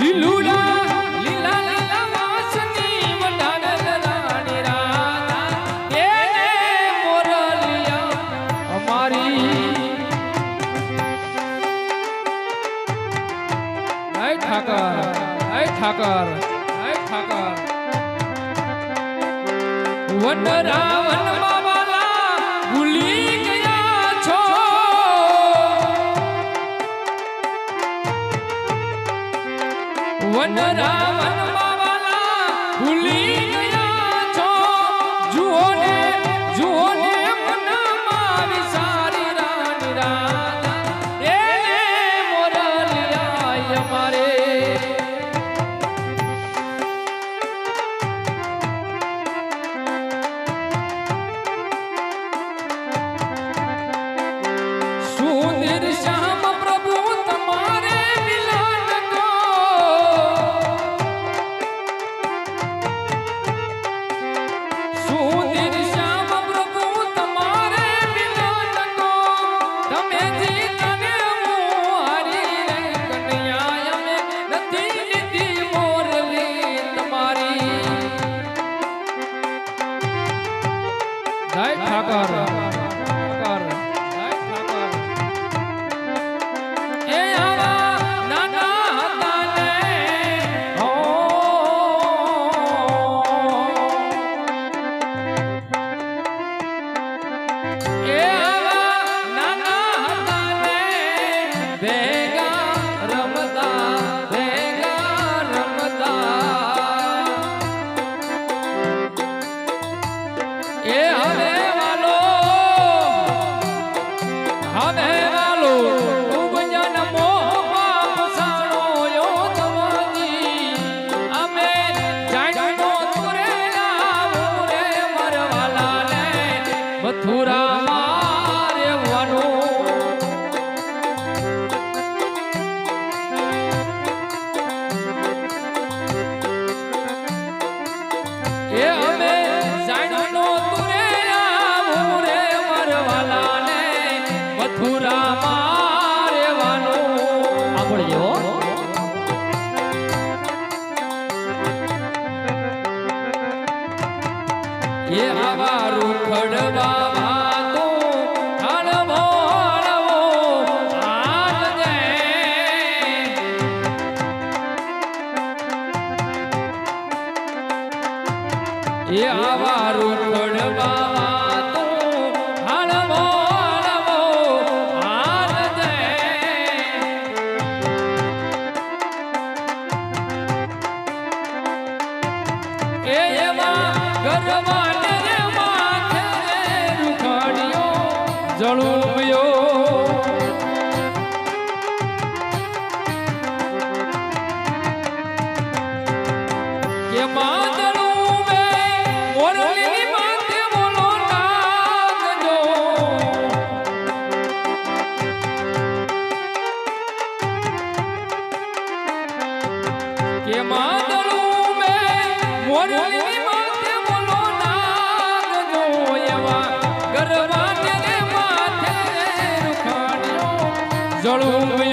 લીલુડા, લીલા લીલા વાસની વડાના દરાણી રાધા એ મોરલિયા, અમારી. હે ઠાકર હે વન રાવણ વન રાવણ માવાલા ભૂલી જય ઠાકર. ઠાકર Yeah. એ આવા રૂખડવા એ આવા રૂખડવા જળું Todo